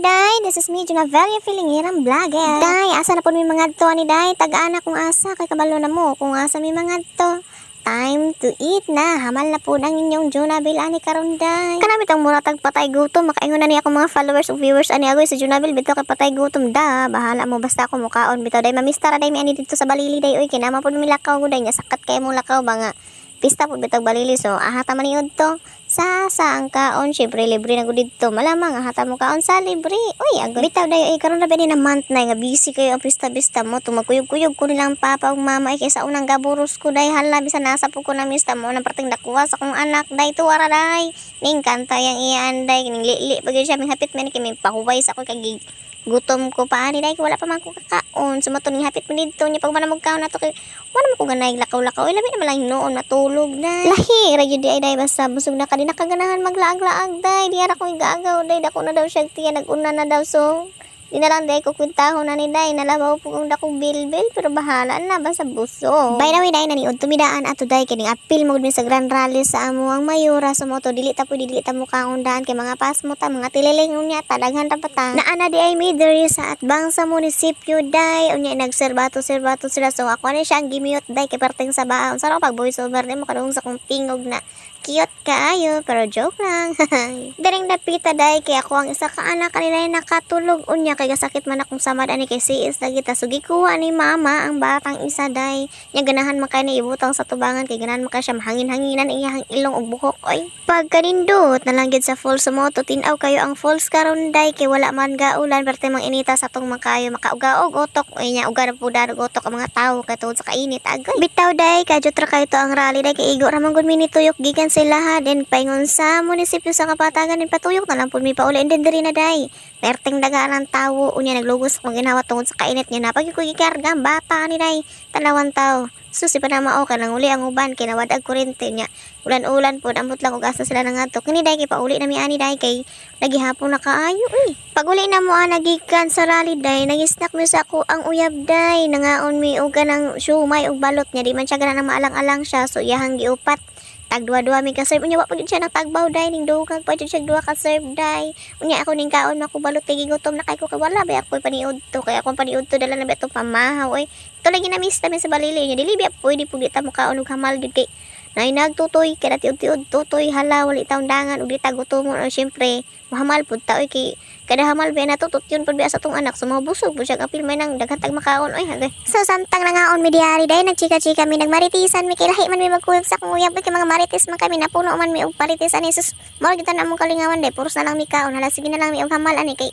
day. This is me, Junavelia Filingirang Vlogger. Day, asa na po may mga to ni day. Tagaan kung asa kay kabalo na mo. Kung asa may mga to. Time to eat na. Hamal na po ng inyong Junaville ani karon day. Kanami tang mura tag patay gutom. Makaingon na niya akong mga followers o viewers ani agoy sa Junaville bitaw kay patay gutom da. Bahala mo basta ako mukaon bitaw day mamistara day mi ani dito sa Balili day oy kinama po mi lakaw ko day nya sakat kay mo lakaw ba pista po bitag balili so ahata man niyo to sa sa ang kaon syempre libre na gud dito malamang ahata mo kaon sa libre. Uy agad bitaw dayo eh karon na ni na month na nga busy kayo ang pista pista mo. Tumagkuyog-kuyog ko nilang papa ug mama eh kaysa unang gaburos ko day. Hala bisan nasa po ko na mista mo nang parting dakuha sa kong anak day. Tuwara day. Ning kanta yang iyaan day. Ning lili pag siya may hapit man kay may pahuway sa ako kay gig- gutom ko pa ani day wala pa man ko kakaon. Sumaton ni hapit mo dito nya pag manamog kaon na to kay wala mo ko ganay lakaw-lakaw. Labi naman lang noon matulog na lahi ra gyud ay day. Basta busog na kadi nakaganahan maglaag-laag day. Di ara ko igagaw day. Dako na daw siya tiya naguna na daw so di na lang day ko kwintahon na ni day. Nalabaw po kung dako bilbil pero bahala na basta busog by the way day naniod tumidaan ato day. Kining apil mo sa grand rally sa amo ang mayura sa moto dili ta po dili ta mo kaundahan kay mga pas mo ta mga tililing unya ta daghan ta. Pata na ana di ay midori sa atbang sa munisipyo day. Unya nagserbato serbato sila so ako ni siya ang gimiyot day. Kay perting sa baon. Sarap pag voice over ni mo kadung sa kong tingog na cute kaayo pero joke lang. Daring napita day kay ako ang isa ka anak. Kanila ay nakatulog unya kay gasakit man akong samad ani kay CS lagi ta sugi kuha ni mama ang batang isa day. Nya ganahan man kay ni ibutang sa tubangan kay ganahan man kay siya mahangin-hanginan iyang ilong ug buhok oy. Pag kanindot na lang gid sa falls moto tinaw kayo ang falls karon day kay wala man gaulan pero mang inita sa tong makayo makaugaog otok oy nya uga na otok ang mga tawo kay tungod sa kainit agay. Bitaw day kadyo kayo to ang rally day kay igo ra man gud minituyok gikan sila ha din paingon sa munisipyo sa kapatagan din patuyok na lang pud mi pauli. And then diri na day. Perting daga ng tawo. Unya naglugos kung ginawa tungod sa kainit niya. Na pag ko gikarga ang bata ni day. Tanawan taw susi pa na mao ka nang uli ang uban kinawad ag kuryente niya. Ulan-ulan po ambot lang og asa sila nangato kini day kay pauli na mi ani day kay nagihapon na kaayo uy pag uli na mo ah, nagikan sa rally day nagisnack mi sa ako ang uyab day. Nangaon mi og ganang siumay og balot niya. Di man siya ganang maalang-alang siya so iyahang giupat tag duwa-duwa mi ka serve. Unya wa pa gyud siya natagbaw day ning dugang pa gyud siya duwa ka serve day unya ako ning kaon ako balot kay gigutom na kay ko kay wala ba ako paniud to kay ako paniud to dala na ba to pamahaw oy to lagi na miss mi sa balili nya dili ba pwede pud ta mo kaon og hamal gyud kay Nay nagtutoy kay dati tiud tutoy hala wali taong dangan ug di tagutomon o syempre. Mahamal pud ta oy kay kada hamal ba natutot yun biya sa tong anak. Sumabusog pud siya apil may nang daghan tag makaon. Oy hagay so samtang nangaon mi diari day nagchika-chika mi nagmaritisan mi kay lahi man mi magkuyog sa kung uyab. Mga marites man kami napuno man mi og paritisan ni sus mao gyud na among kalingawan day puros na lang mi kaon. Hala sige na lang mi og hamal ani kay